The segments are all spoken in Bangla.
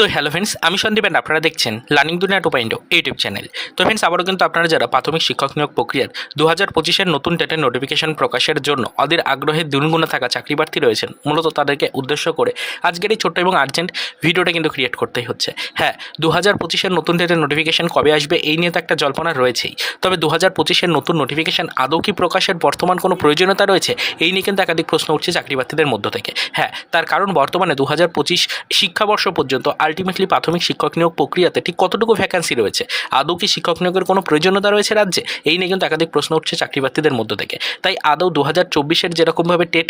তো হ্যালো ফ্রেন্ডস আমি সন্দীপ and আপনারা দেখছেন learning Duniya two point YouTube channel তো ফ্রেন্ডস আবারও কিন্তু আপনারা যারা প্রাথমিক শিক্ষক নিয়োগ প্রক্রিয়ার দু হাজার পঁচিশের নতুন টেটের নোটিফিকেশন প্রকাশের জন্য ওদের আগ্রহে দ্বিগুণে থাকা চাকরি প্রার্থী রয়েছেন, মূলত তাদেরকে উদ্দেশ্য করে আজকের এই ছোট্ট এবং আর্জেন্ট ভিডিওটা কিন্তু ক্রিয়েট করতেই হচ্ছে। হ্যাঁ দু হাজার পঁচিশের নতুন টেটের নোটিফিকেশন কবে আসবে এই নিয়ে তো একটা জল্পনা রয়েছেই। তবে দু হাজার পঁচিশের নতুন নোটিফিকেশন আদৌ কি প্রকাশের বর্তমান কোনো প্রয়োজনীয়তা রয়েছে এই নিয়ে কিন্তু একাধিক প্রশ্ন উঠছে চাকরি প্রার্থীদের মধ্য থেকে। হ্যাঁ তার কারণ বর্তমানে দু হাজার পঁচিশ শিক্ষাবর্ষ পর্যন্ত আলটিমেটলি প্রাথমিক শিক্ষক নিয়োগ প্রক্রিয়াতে ঠিক কতটুকু ভ্যাকান্সি রয়েছে? আদৌ কি শিক্ষক নিয়োগের কোনো প্রয়োজনীয়তা রয়েছে রাজ্যে? এই নিয়ে কিন্তু একাধিক প্রশ্ন উঠছে চাকরি প্রার্থীদের মধ্য থেকে। তাই আদৌ দু হাজার চব্বিশের যেরকমভাবে টেট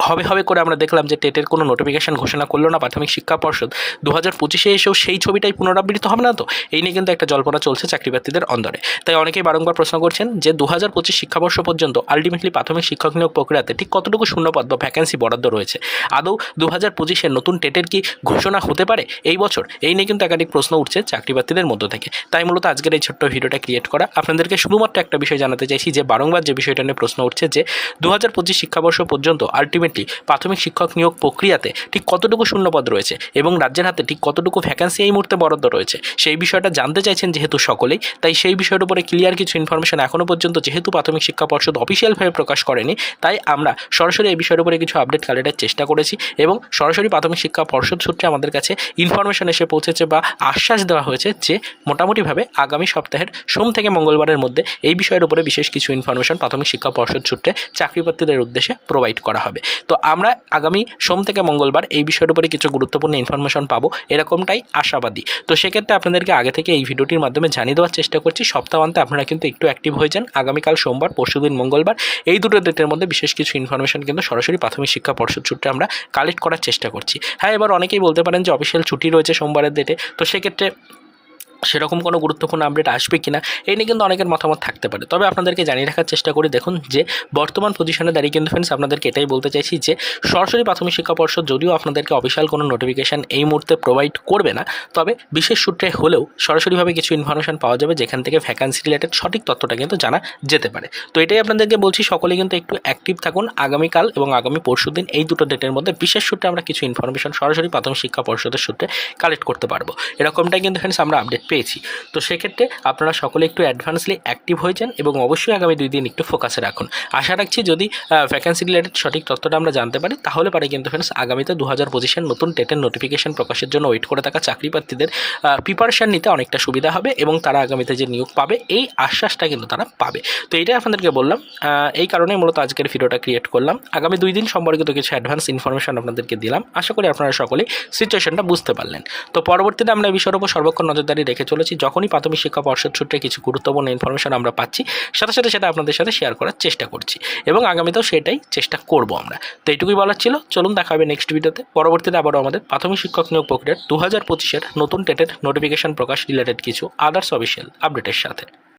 হবে হবে করে আমরা দেখলাম যে টেটের কোনো নোটিফিকেশন ঘোষণা করল না প্রাথমিক শিক্ষা পর্ষদ। দু হাজার পঁচিশে এসেও সেই ছবিটাই পুনরাবৃত্ত হবে না তো? এই নিয়ে কিন্তু একটা জল্পনা চলছে চাকরি প্রার্থীদের অন্দরে। তাই অনেকেই বারংবার প্রশ্ন করছেন যে দু হাজার পঁচিশ শিক্ষাবর্ষ পর্যন্ত আলটিমেটলি প্রাথমিক শিক্ষক নিয়োগ প্রক্রিয়াতে ঠিক কতটুকু শূন্যপদ বা ভ্যাকেন্সি বরাদ্দ রয়েছে? আদৌ দু হাজার পঁচিশের নতুন টেটের কি ঘোষণা হতে পারে এই বছর? এই নিয়ে কিন্তু একাধিক প্রশ্ন উঠছে চাকরি প্রার্থীদের মধ্য থেকে। তাই মূলত আজকের এই ছোট্ট ভিডিওটা ক্রিয়েট করা। আপনাদেরকে শুধুমাত্র একটা বিষয় জানাতে চাইছি যে বারংবার যে বিষয়টা নিয়ে প্রশ্ন উঠছে যে দু হাজার পঁচিশ শিক্ষাবর্ষ পর্যন্ত আলটিমেটলি প্রাথমিক শিক্ষক নিয়োগ প্রক্রিয়াতে ঠিক কতটুকু শূন্যপদ রয়েছে এবং রাজ্যের হাতে ঠিক কতটুকু ভ্যাকান্সি এই মুহূর্তে বরাদ্দ রয়েছে, সেই বিষয়টা জানতে চাইছেন যেহেতু সকলেই, তাই সেই বিষয়ের উপরে ক্লিয়ার কিছু ইনফরমেশন এখনও পর্যন্ত যেহেতু প্রাথমিক শিক্ষা পর্ষদ অফিসিয়ালভাবে প্রকাশ করেনি, তাই আমরা সরাসরি এই বিষয়ের উপরে কিছু আপডেট কালেক্টের চেষ্টা করেছি এবং সরাসরি প্রাথমিক শিক্ষা পর্ষদ সূত্রে আমাদের কাছে ইনফরমেশন এসে পৌঁছেছে বা আশ্বাস দেওয়া হয়েছে যে মোটামুটিভাবে আগামী সপ্তাহের সোম থেকে মঙ্গলবারের মধ্যে এই বিষয়ের উপরে বিশেষ কিছু ইনফরমেশন প্রাথমিক শিক্ষা পর্ষদ সূত্রে চাকরি প্রার্থীদের উদ্দেশ্যে প্রোভাইড করা হবে। তো আমরা আগামী সোম থেকে মঙ্গলবার এই বিষয়ের উপরে কিছু গুরুত্বপূর্ণ ইনফরমেশন পাবো। এরকমটাই আশাবাদী। তো সেক্ষেত্রে আপনাদেরকে আগে থেকে এই ভিডিওটির মাধ্যমে জানিয়ে দেওয়ার চেষ্টা করছি। সপ্তাহান্তে আপনারা কিন্তু একটু অ্যাক্টিভ হয়ে যান। আগামীকাল সোমবার পরশুদিন মঙ্গলবার, এই দুটো ডেটের মধ্যে বিশেষ কিছু ইনফরমেশন কিন্তু সরাসরি প্রাথমিক শিক্ষা পর্ষদ সূত্রে আমরা কালেক্ট করার চেষ্টা করছি। হ্যাঁ এবার অনেকেই বলতে পারেন যে অফিসিয়াল ছুটি রয়েছে সোমবারের ডেটে তো সেক্ষেত্রে সেরকম কোনো গুরুত্বপূর্ণ আপডেট আসবে কিনা, এই নিয়ে কিন্তু অনেকের মতামত থাকতে পারে। তবে আপনাদেরকে জানিয়ে রাখার চেষ্টা করি, দেখুন যে বর্তমান পজিশনে দাঁড়িয়ে কিন্তু ফ্রেন্ডস আপনাদেরকে এটাই বলতে চাইছি যে, সরাসরি প্রাথমিক শিক্ষা পর্ষদ যদিও আপনাদেরকে অফিসিয়াল কোনো নোটিফিকেশান এই মুহূর্তে প্রোভাইড করবে না, তবে বিশেষ সূত্রে হলেও সরাসরিভাবে কিছু ইনফরমেশান পাওয়া যাবে যেখান থেকে ভ্যাকান্সি রিলেটেড সঠিক তথ্যটা কিন্তু জানা যেতে পারে। তো এটাই আপনাদেরকে বলছি, সকলে কিন্তু একটু অ্যাক্টিভ থাকুন, আগামীকাল এবং আগামী পরশু দিন এই দুটো ডেটের মধ্যে বিশেষ সূত্রে আমরা কিছু ইনফরমেশন সরাসরি প্রাথমিক শিক্ষা পর্ষদের সূত্রে কালেক্ট করতে পারব। এরকমটাই কিন্তু ফ্রেন্ডস আমরা আপডেট পেয়েছি। তো সেক্ষেত্রে আপনারা সকলে একটু অ্যাডভান্সলি অ্যাক্টিভ হয়ে যান এবং অবশ্যই আগামী দুই দিন একটু ফোকাসে রাখুন। আশা রাখছি যদি ভ্যাকেন্সি রিলেটেড সঠিক তথ্যটা আমরা জানতে পারি, তাহলে পারে কিন্তু ফ্রেন্ডস আগামীতে দু হাজার পঁচিশের নতুন টেটের নোটিফিকেশন প্রকাশের জন্য ওয়েট করে থাকা চাকরি প্রার্থীদের প্রিপারেশান নিতে অনেকটা সুবিধা হবে এবং তারা আগামীতে যে নিয়োগ পাবে, এই আশ্বাসটা কিন্তু তারা পাবে। তো এটাই আপনাদেরকে বললাম এই কারণে মূলত আজকের ভিডিওটা ক্রিয়েট করলাম। আগামী দুই দিন সম্পর্কিত কিছু অ্যাডভান্স ইনফরমেশন আপনাদেরকে দিলাম। আশা করি আপনারা সকলেই সিচুয়েশনটা বুঝতে পারলেন। তো পরবর্তীতে আমরা এই বিষয়ের উপর সর্বক্ষণ নজরদারি রেখে চলেছি। যখনই প্রাথমিক শিক্ষা পর্ষদ সূত্রে কিছু গুরুত্বপূর্ণ ইনফরমেশন আমরা পাচ্ছি, সাথে সাথে সেটা আপনাদের সাথে শেয়ার করার চেষ্টা করছি এবং আগামীতেও সেটাই চেষ্টা করব আমরা। তো এইটুকুই বলার ছিল। চলুন দেখা হবে নেক্সট ভিডিওতে পরবর্তীতে আবারও আমাদের প্রাথমিক শিক্ষক নিয়োগ প্রক্রিয়ার দু হাজার পঁচিশের নতুন টেটের নোটিফিকেশন প্রকাশ রিলেটেড কিছু আদার্স অফিসিয়াল আপডেটের সাথে।